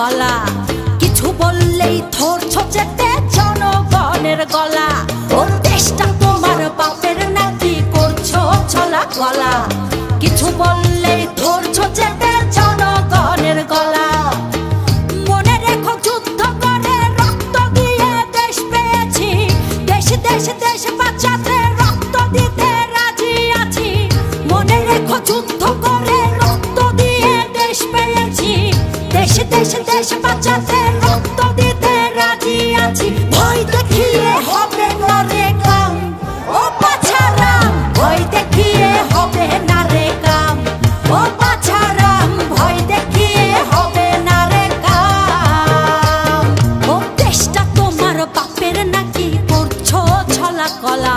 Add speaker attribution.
Speaker 1: গলা। কিছু বললেই থর ছোচেতে জনগণের গলা। ও দেশটা তোমার বাপের নাতি করছ ছলা গলা কিছু বল দেশ দেশ বাচ্চাদের রক্ত দিতে রাজি আছি। ভয় দেখিয়ে হবে না রে কাম। ও পাছারাম, ভয় দেখিয়ে হবে না রে কাম। ও পাছারাম, ভয় দেখিয়ে হবে না রে কাম। ও দেশটা তোমার বাপের নাকি করছ ছলা কলা।